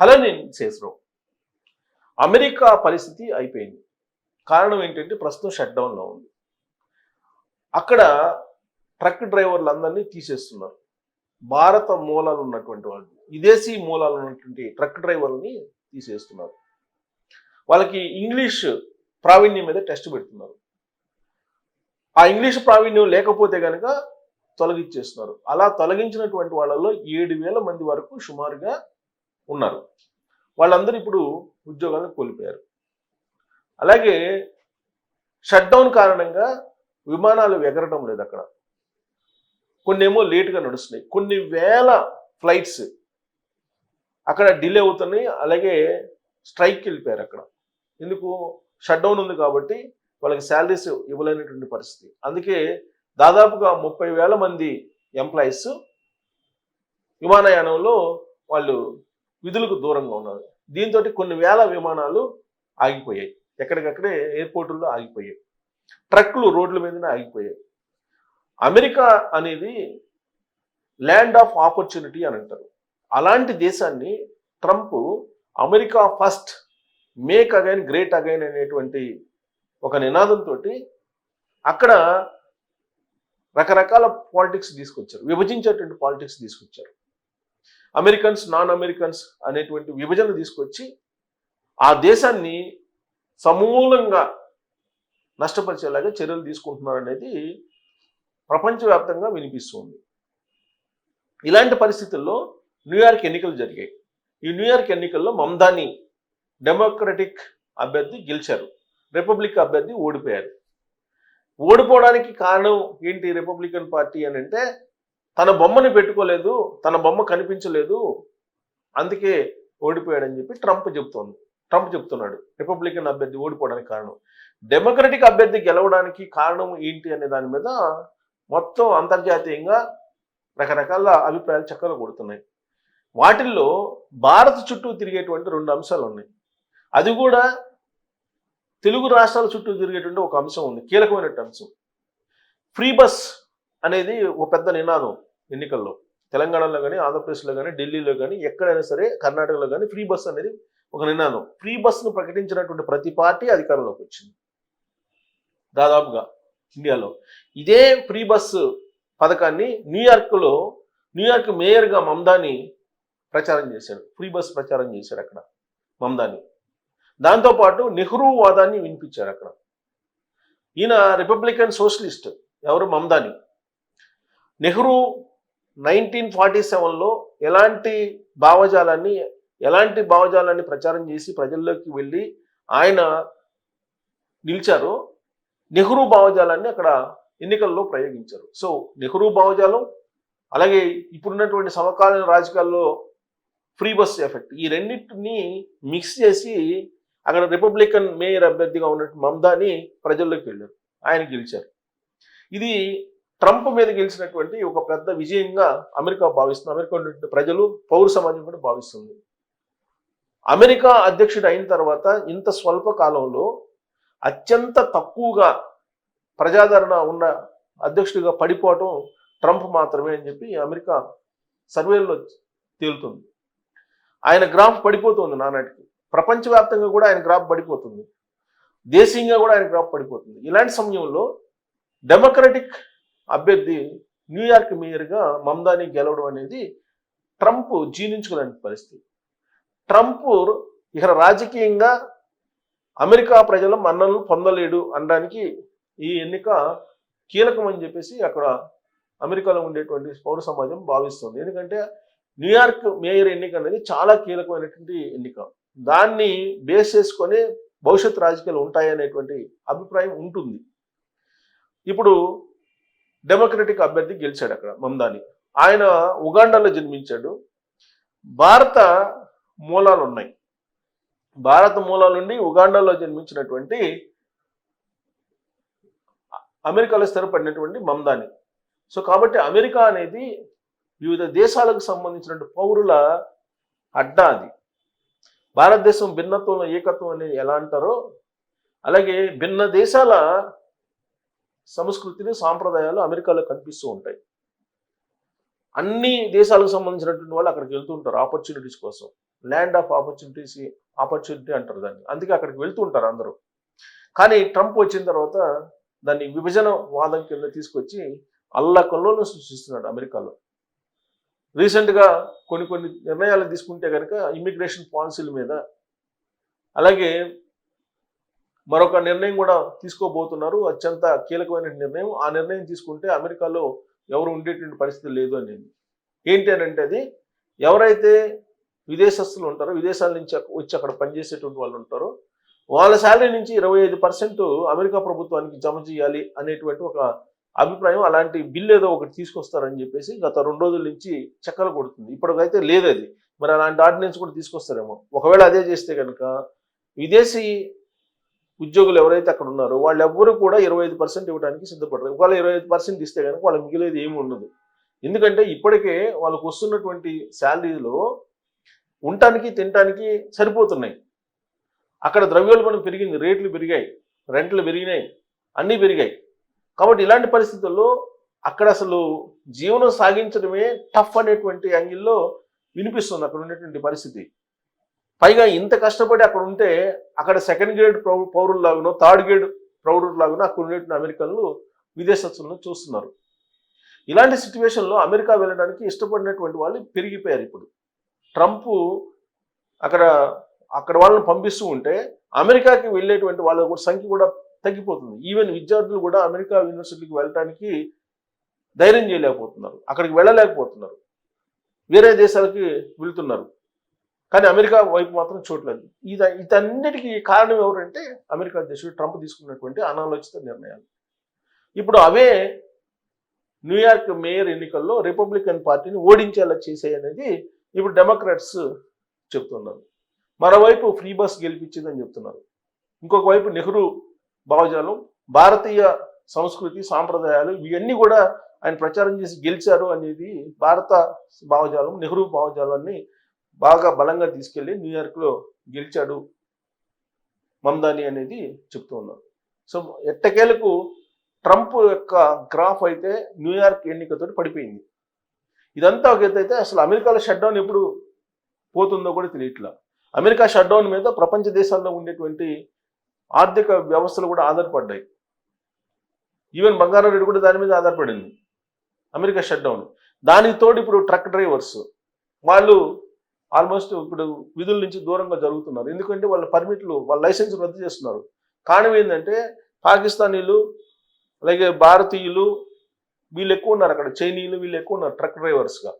Hello నేను Sesha Rao America పరిస్థితి అయిపోయింది. కారణం ఏంటంటే ప్రస్తుతం షట్ డౌన్లో ఉంది. అక్కడ ట్రక్ డ్రైవర్లందరినీ తీసేస్తున్నారు. భారత మూలాలు ఉన్నటువంటి వాళ్ళు విదేశీ మూలాలు ఉన్నటువంటి ట్రక్ డ్రైవర్ని తీసేస్తున్నారు. వాళ్ళకి ఇంగ్లీష్ ప్రావీణ్యం మీద టెస్ట్ పెడుతున్నారు. ఆ ఇంగ్లీష్ ప్రావీణ్యం లేకపోతే కనుక తొలగించేస్తున్నారు. అలా తొలగించినటువంటి వాళ్ళలో ఏడు వేల మంది వరకు సుమారుగా ఉన్నారు. వాళ్ళందరూ ఇప్పుడు ఉద్యోగాలను కోల్పోయారు. అలాగే షట్ డౌన్ కారణంగా విమానాలు ఎగరడం లేదు అక్కడ. కొన్ని ఏమో లేటుగా నడుస్తున్నాయి. కొన్ని వేల ఫ్లైట్స్ అక్కడ డిలే అవుతున్నాయి. అలాగే స్ట్రైక్కి వెళ్ళిపోయారు అక్కడ. ఎందుకు? షట్ డౌన్ ఉంది కాబట్టి వాళ్ళకి శాలరీస్ ఇవ్వలేనటువంటి పరిస్థితి. అందుకే దాదాపుగా ముప్పై వేల మంది ఎంప్లాయీస్ విమానయానంలో వాళ్ళు విధులకు దూరంగా ఉన్నారు. దీంతో కొన్ని వేల విమానాలు ఆగిపోయాయి. ఎక్కడికక్కడే ఎయిర్పోర్టుల్లో ఆగిపోయాయి. ట్రక్లు రోడ్ల మీదనే ఆగిపోయాయి. అమెరికా అనేది ల్యాండ్ ఆఫ్ ఆపర్చునిటీ అని అంటారు. అలాంటి దేశాన్ని Trump America first make again great again అనేటువంటి ఒక నినాదంతో అక్కడ రకరకాల పాలిటిక్స్ తీసుకొచ్చారు. విభజించేటువంటి పాలిటిక్స్ తీసుకొచ్చారు. అమెరికన్స్ నాన్ అమెరికన్స్ అనేటువంటి విభజన తీసుకొచ్చి ఆ దేశాన్ని సమూలంగా నష్టపరిచేలాగా చర్యలు తీసుకుంటున్నారు అనేది ప్రపంచవ్యాప్తంగా వినిపిస్తుంది. ఇలాంటి పరిస్థితుల్లో న్యూయార్క్ ఎన్నికలు జరిగాయి. ఈ న్యూయార్క్ ఎన్నికల్లో మమ్దాని డెమోక్రటిక్ అభ్యర్థి గెలిచారు. రిపబ్లిక్ అభ్యర్థి ఓడిపోయారు. ఓడిపోవడానికి కారణం ఏంటి రిపబ్లికన్ పార్టీ అని అంటే తన బొమ్మని పెట్టుకోలేదు తన బొమ్మ కనిపించలేదు అందుకే ఓడిపోయాడని చెప్పి ట్రంప్ చెబుతోంది ట్రంప్ చెప్తున్నాడు రిపబ్లికన్ అభ్యర్థి ఓడిపోవడానికి కారణం. డెమోక్రటిక్ అభ్యర్థి గెలవడానికి కారణం ఏంటి అనే దాని మీద మొత్తం అంతర్జాతీయంగా రకరకాల అభిప్రాయాలు చక్కగా కొడుతున్నాయి. వాటిల్లో భారత్ చుట్టూ తిరిగేటువంటి రెండు అంశాలు ఉన్నాయి. అది కూడా తెలుగు రాష్ట్రాల చుట్టూ తిరిగేటువంటి ఒక అంశం ఉంది కీలకమైనటువంటి అంశం. ఫ్రీ బస్ అనేది ఒక పెద్ద నినాదం ఎన్నికల్లో. తెలంగాణలో కానీ ఆంధ్రప్రదేశ్లో కానీ ఢిల్లీలో కానీ ఎక్కడైనా సరే కర్ణాటకలో కానీ ఫ్రీ బస్ అనేది ఒక నినాదం. ఫ్రీ బస్ను ప్రకటించినటువంటి ప్రతి పార్టీ అధికారంలోకి వచ్చింది. దాదాపుగా ఇండియాలో. ఇదే ఫ్రీ బస్ పథకాన్ని న్యూయార్క్లో న్యూయార్క్ మేయర్గా మమ్దాని ప్రచారం చేశాడు. ఫ్రీ బస్ ప్రచారం చేశాడు అక్కడ మమ్దాని. దాంతోపాటు నెహ్రూ వాదాన్ని వినిపించారు అక్కడ. ఈయన రిపబ్లికన్ సోషలిస్ట్ ఎవరు? మమ్దాని. నెహ్రూ నైన్టీన్ ఫార్టీ సెవెన్లో ఎలాంటి భావజాలాన్ని ఎలాంటి భావజాలాన్ని ప్రచారం చేసి ప్రజల్లోకి వెళ్ళి ఆయన నిలిచారో నెహ్రూ భావజాలాన్ని అక్కడ ఎన్నికల్లో ప్రయోగించారు. సో నెహ్రూ భావజాలం అలాగే ఇప్పుడున్నటువంటి సమకాలీన రాజకీయాల్లో ఫ్రీ బస్ ఎఫెక్ట్ ఈ రెండింటిని మిక్స్ చేసి అక్కడ రిపబ్లికన్ మేయర్ అభ్యర్థిగా ఉన్నట్టు మమ్దాని ప్రజల్లోకి వెళ్ళారు. ఆయన గెలిచారు. ఇది ట్రంప్ మీద గెలిచినటువంటి ఒక పెద్ద విజయంగా అమెరికా భావిస్తుంది. అమెరికా ఉన్నటువంటి ప్రజలు పౌర సమాజం కూడా భావిస్తుంది. అమెరికా అధ్యక్షుడు అయిన తర్వాత ఇంత స్వల్ప కాలంలో అత్యంత తక్కువగా ప్రజాదరణ ఉన్న అధ్యక్షుడిగా పడిపోవటం ట్రంప్ మాత్రమే అని చెప్పి అమెరికా సర్వేల్లో తేలుతుంది. ఆయన గ్రాఫ్ పడిపోతుంది నానాటికి. ప్రపంచవ్యాప్తంగా కూడా ఆయన గ్రాఫ్ పడిపోతుంది. దేశీయంగా కూడా ఆయన గ్రాఫ్ పడిపోతుంది. ఇలాంటి సమయంలో డెమోక్రటిక్ అభ్యర్థి న్యూయార్క్ మేయర్గా మమ్దాని గెలవడం అనేది ట్రంప్ జీర్ణించుకోలేని పరిస్థితి. ట్రంప్ ఇక్కడ రాజకీయంగా అమెరికా ప్రజల మన్ననలు పొందలేడు అనడానికి ఈ ఎన్నిక కీలకం అని చెప్పేసి అక్కడ అమెరికాలో ఉండేటువంటి పౌర సమాజం భావిస్తుంది. ఎందుకంటే న్యూయార్క్ మేయర్ ఎన్నిక అనేది చాలా కీలకమైనటువంటి ఎన్నిక. దాన్ని బేస్ చేసుకొని భవిష్యత్ రాజకీయాలు ఉంటాయనేటువంటి అభిప్రాయం ఉంటుంది. ఇప్పుడు డెమోక్రటిక్ అభ్యర్థి గెలిచాడు అక్కడ మమ్దాని. ఆయన ఉగాండాలో జన్మించాడు. భారత మూలాలు ఉన్నాయి భారత మూలాల నుండి ఉగాండాలో జన్మించినటువంటి అమెరికాలో స్థిరపడినటువంటి మమ్దాని. సో కాబట్టి అమెరికా అనేది వివిధ దేశాలకు సంబంధించినటువంటి పౌరుల అడ్డా అది. భారతదేశం భిన్నత్వంలో ఏకత్వం అనేది ఎలా అంటారో అలాగే భిన్న దేశాల సంస్కృతిని సాంప్రదాయాలు అమెరికాలో కనిపిస్తూ ఉంటాయి. అన్ని దేశాలకు సంబంధించినటువంటి వాళ్ళు అక్కడికి వెళ్తుంటారు ఆపర్చునిటీస్ కోసం. ల్యాండ్ ఆఫ్ ఆపర్చునిటీస్ ఆపర్చునిటీ అంటారు దాన్ని. అందుకే అక్కడికి వెళ్తూ ఉంటారు అందరూ. కానీ ట్రంప్ వచ్చిన తర్వాత దాన్ని విభజన వాదం కింద తీసుకొచ్చి అల్లకల్లోనూ సృష్టిస్తున్నాడు అమెరికాలో. రీసెంట్గా కొన్ని కొన్ని నిర్ణయాలు తీసుకుంటే కనుక ఇమ్మిగ్రేషన్ పాలసీల మీద అలాగే మరొక నిర్ణయం కూడా తీసుకోబోతున్నారు. అత్యంత కీలకమైన నిర్ణయం. ఆ నిర్ణయం తీసుకుంటే అమెరికాలో ఎవరు ఉండేటువంటి పరిస్థితి లేదు అనేది. ఏంటి అని అంటే అది ఎవరైతే విదేశస్తులు ఉంటారో విదేశాల నుంచి వచ్చి అక్కడ పనిచేసేటువంటి వాళ్ళు ఉంటారో వాళ్ళ శాలరీ నుంచి ఇరవై ఐదు పర్సెంట్ అమెరికా ప్రభుత్వానికి జమ చేయాలి అనేటువంటి ఒక అభిప్రాయం అలాంటి బిల్ ఏదో ఒకటి తీసుకొస్తారని చెప్పేసి గత రెండు రోజుల నుంచి చక్కలు కొడుతుంది. ఇప్పటికైతే లేదు అది. మరి అలాంటి ఆర్డినెన్స్ కూడా తీసుకొస్తారేమో. ఒకవేళ అదే చేస్తే కనుక విదేశీ ఉద్యోగులు ఎవరైతే అక్కడ ఉన్నారో వాళ్ళు ఎవ్వరూ కూడా ఇరవై ఐదు పర్సెంట్ ఇవ్వడానికి సిద్ధపడరు. ఒకవేళ ఇరవై ఐదు పర్సెంట్ ఇస్తే కనుక వాళ్ళకి మిగిలేదు ఏమి ఉండదు. ఎందుకంటే ఇప్పటికే వాళ్ళకు వస్తున్నటువంటి శాలరీలో ఉండటానికి తినటానికి సరిపోతున్నాయి. అక్కడ ద్రవ్యోల్బణం పెరిగింది రేట్లు పెరిగాయి రెంట్లు పెరిగినాయి అన్నీ పెరిగాయి. కాబట్టి ఇలాంటి పరిస్థితుల్లో అక్కడ అసలు జీవనం సాగించడమే టఫ్ అనేటువంటి యాంగిల్లో వినిపిస్తుంది అక్కడ ఉన్నటువంటి పరిస్థితి. పైగా ఇంత కష్టపడి అక్కడ ఉంటే అక్కడ సెకండ్ గ్రేడ్ పౌ- పౌరుల్లాగానో థర్డ్ గ్రేడ్ పౌరుల్లాగానో అక్కడ ఉండేటువంటి అమెరికన్లు విదేశస్తులను చూస్తున్నారు. ఇలాంటి సిచ్యువేషన్లో అమెరికా వెళ్ళడానికి ఇష్టపడినటువంటి వాళ్ళు పెరిగిపోయారు ఇప్పుడు. ట్రంప్ అక్కడ అక్కడ వాళ్ళని పంపిస్తూ ఉంటే అమెరికాకి వెళ్ళేటువంటి వాళ్ళ కూడా సంఖ్య కూడా తగ్గిపోతుంది. ఈవెన్ విద్యార్థులు కూడా అమెరికా యూనివర్సిటీకి వెళ్ళడానికి ధైర్యం చేయలేకపోతున్నారు. అక్కడికి వెళ్ళలేకపోతున్నారు. వేరే దేశాలకి వెళ్తున్నారు. కానీ అమెరికా వైపు మాత్రం చూడలేదు. ఇది ఇతన్నిటికీ కారణం ఎవరంటే అమెరికా అధ్యక్షుడు ట్రంప్ తీసుకున్నటువంటి అనాలోచిత నిర్ణయాలు. ఇప్పుడు అవే న్యూయార్క్ మేయర్ ఎన్నికల్లో రిపబ్లికన్ పార్టీని ఓడించేలా చేసాయి అనేది ఇప్పుడు డెమోక్రాట్స్ చెప్తున్నారు. మరోవైపు ఫ్రీ బస్ గెలిపించిందని చెప్తున్నారు. ఇంకొక వైపు నెహ్రూ భావజాలం భారతీయ సంస్కృతి సాంప్రదాయాలు ఇవన్నీ కూడా ఆయన ప్రచారం చేసి గెలిచారు అనేది భారత భావజాలం నెహ్రూ భావజాలాన్ని బాగా బలంగా తీసుకెళ్ళి న్యూయార్క్లో గెలిచాడు మమ్దాని అనేది చెప్తూ ఉన్నారు. సో ఎట్టకేలకు ట్రంప్ యొక్క గ్రాఫ్ అయితే న్యూయార్క్ ఎన్నికతో పడిపోయింది. ఇదంతా ఒక అయితే అసలు అమెరికాలో షట్ డౌన్ ఎప్పుడు పోతుందో కూడా తెలియట్లా. అమెరికా షట్ డౌన్ మీద ప్రపంచ దేశాల్లో ఉండేటువంటి ఆర్థిక వ్యవస్థలు కూడా ఆధారపడ్డాయి. ఈవెన్ బంగారం కూడా దాని మీద ఆధారపడింది. అమెరికా షట్ డౌన్ దానికి తోడు ఇప్పుడు ట్రక్ డ్రైవర్స్. వాళ్ళు ఆల్మోస్ట్ ఇప్పుడు విధుల నుంచి దూరంగా జరుగుతున్నారు. ఎందుకంటే వాళ్ళ పర్మిట్లు వాళ్ళ లైసెన్స్ రద్దు చేస్తున్నారు. కారణం ఏంటంటే పాకిస్తానీలు అలాగే భారతీయులు వీళ్ళు ఎక్కువ ఉన్నారు అక్కడ. చైనీయులు వీళ్ళు ఎక్కువ ఉన్నారు ట్రక్ డ్రైవర్స్గా.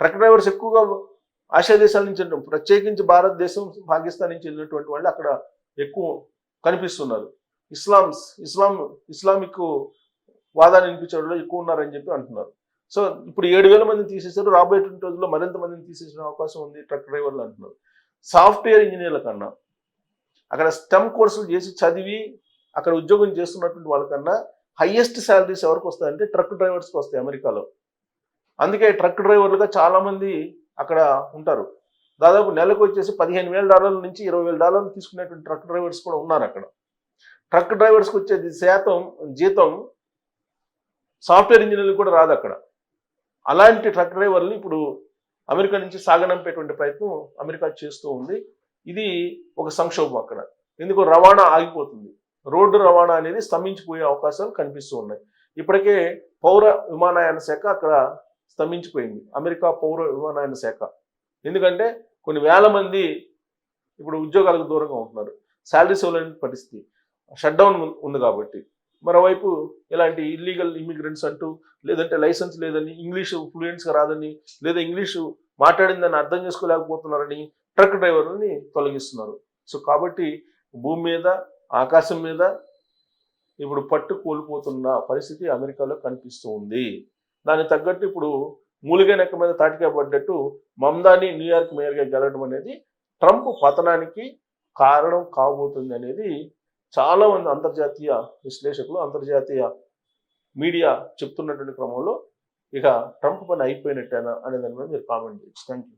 ట్రక్ డ్రైవర్స్ ఎక్కువగా ఆసియా దేశాల నుంచి ప్రత్యేకించి భారతదేశం పాకిస్తాన్ నుంచి వెళ్ళినటువంటి వాళ్ళు అక్కడ ఎక్కువ కనిపిస్తున్నారు. ఇస్లామ్స్ ఇస్లాం ఇస్లామిక్ వాదాన్ని వినిపించడంలో ఎక్కువ ఉన్నారని చెప్పి అంటున్నారు. సో ఇప్పుడు ఏడు వేల మందిని తీసేశారు రాబోయేటువంటి రోజుల్లో మరింత మందిని తీసేసిన అవకాశం ఉంది ట్రక్ డ్రైవర్లు అంటున్నారు. సాఫ్ట్వేర్ ఇంజనీర్ల కన్నా అక్కడ స్టెమ్ కోర్సులు చేసి చదివి అక్కడ ఉద్యోగం చేస్తున్నటువంటి వాళ్ళకన్నా హయ్యెస్ట్ శాలరీస్ ఎవరికి వస్తాయంటే ట్రక్ డ్రైవర్స్కి వస్తాయి అమెరికాలో. అందుకే ట్రక్ డ్రైవర్లుగా చాలామంది అక్కడ ఉంటారు. దాదాపు నెలకు వచ్చేసి పదిహేను వేల డాలర్ల నుంచి ఇరవై వేల డాలర్లు తీసుకునేటువంటి ట్రక్ డ్రైవర్స్ కూడా ఉన్నారు అక్కడ. ట్రక్ డ్రైవర్స్కి వచ్చేది శాతం జీతం సాఫ్ట్వేర్ ఇంజనీర్లు కూడా రాదు అక్కడ అలాంటి ట్రక్ డ్రైవర్లు ఇప్పుడు అమెరికా నుంచి సాగనంపేటువంటి ప్రయత్నం అమెరికా చేస్తూ ఉంది. ఇది ఒక సంక్షోభం అక్కడ ఎందుకు రవాణా ఆగిపోతుంది. రోడ్డు రవాణా అనేది స్తంభించిపోయే అవకాశాలు కనిపిస్తూ ఉన్నాయి. ఇప్పటికే పౌర విమానయాన శాఖ అక్కడ స్తంభించిపోయింది. అమెరికా పౌర విమానయాన శాఖ. ఎందుకంటే కొన్ని వేల మంది ఇప్పుడు ఉద్యోగాలకు దూరంగా ఉంటున్నారు. శాలరీస్ ఇవ్వలేని పరిస్థితి. షట్ డౌన్ ఉంది కాబట్టి. మరోవైపు ఇలాంటి ఇల్లీగల్ ఇమిగ్రెంట్స్ అంటూ లేదంటే లైసెన్స్ లేదని ఇంగ్లీషు ఫ్లూయెంట్స్గా రాదని లేదా ఇంగ్లీషు మాట్లాడిందని అర్థం చేసుకోలేకపోతున్నారని ట్రక్ డ్రైవర్ని తొలగిస్తున్నారు. సో కాబట్టి భూమి మీద ఆకాశం మీద ఇప్పుడు పట్టు కోల్పోతున్న పరిస్థితి అమెరికాలో కనిపిస్తూ ఉంది. దానికి తగ్గట్టు ఇప్పుడు మూలిగే నెక్క మీద తాటిగా పడ్డట్టు మమ్దాని న్యూయార్క్ మేయర్గా గెలవడం అనేది ట్రంప్ పతనానికి కారణం కాబోతుంది అనేది చాలా మంది అంతర్జాతీయ విశ్లేషకులు అంతర్జాతీయ మీడియా చెప్తున్నటువంటి క్రమంలో ఇక ట్రంప్ పని అయిపోయినట్టేనా అనే దాని మీద మీరు కామెంట్ చేయొచ్చు. Thank you